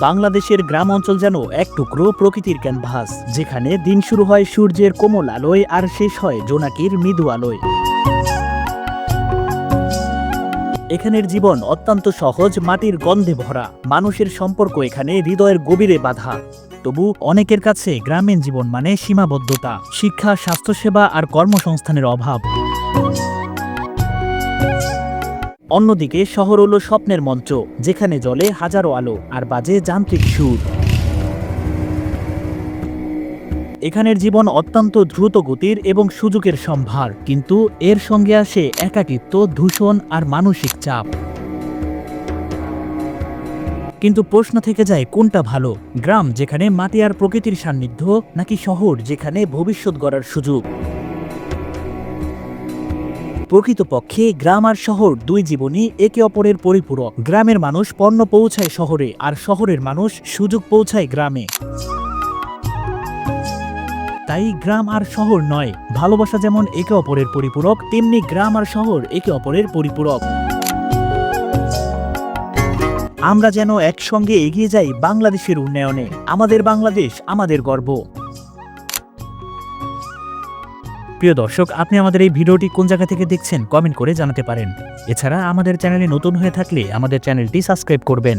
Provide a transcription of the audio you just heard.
বাংলাদেশের গ্রাম অঞ্চল যেন এক টুকরো প্রকৃতির ক্যানভাস, যেখানে দিন শুরু হয় সূর্যের কোমল আলোয় আর শেষ হয় জোনাকির মৃদু আলোয়। এখানের জীবন অত্যন্ত সহজ, মাটির গন্ধে ভরা। মানুষের সম্পর্ক এখানে হৃদয়ের গভীরে বাধা। তবু অনেকের কাছে গ্রামীণ জীবন মানে সীমাবদ্ধতা, শিক্ষা, স্বাস্থ্যসেবা আর কর্মসংস্থানের অভাব। অন্যদিকে শহর হলো স্বপ্নের মঞ্চ, যেখানে জলে হাজারো আলো আর বাজে যান্ত্রিক সুর। এখানের জীবন অত্যন্ত দ্রুত গতির এবং সুযোগের সম্ভার, কিন্তু এর সঙ্গে আসে একাকিত্ব, দূষণ আর মানসিক চাপ। কিন্তু প্রশ্ন থেকে যায়, কোনটা ভালো? গ্রাম যেখানে মাটি আর প্রকৃতির সান্নিধ্য, নাকি শহর যেখানে ভবিষ্যৎ গড়ার সুযোগ? প্রকৃতপক্ষে গ্রাম আর শহর দুই জীবনই একে অপরের পরিপূরক। গ্রামের মানুষ পণ্য পৌঁছায় শহরে, আর শহরের মানুষ সুযোগ পৌঁছায় গ্রামে। তাই গ্রাম আর শহর নয়, ভালোবাসা যেমন একে অপরের পরিপূরক, তেমনি গ্রাম আর শহর একে অপরের পরিপূরক। আমরা যেন একসঙ্গে এগিয়ে যাই বাংলাদেশের উন্নয়নে। আমাদের বাংলাদেশ আমাদের গর্ব। প্রিয় দর্শক, আপনি আমাদের এই ভিডিওটি কোন জায়গা থেকে দেখছেন কমেন্ট করে জানাতে পারেন। এছাড়া আমাদের চ্যানেলে নতুন হয়ে থাকলে আমাদের চ্যানেলটি সাবস্ক্রাইব করবেন।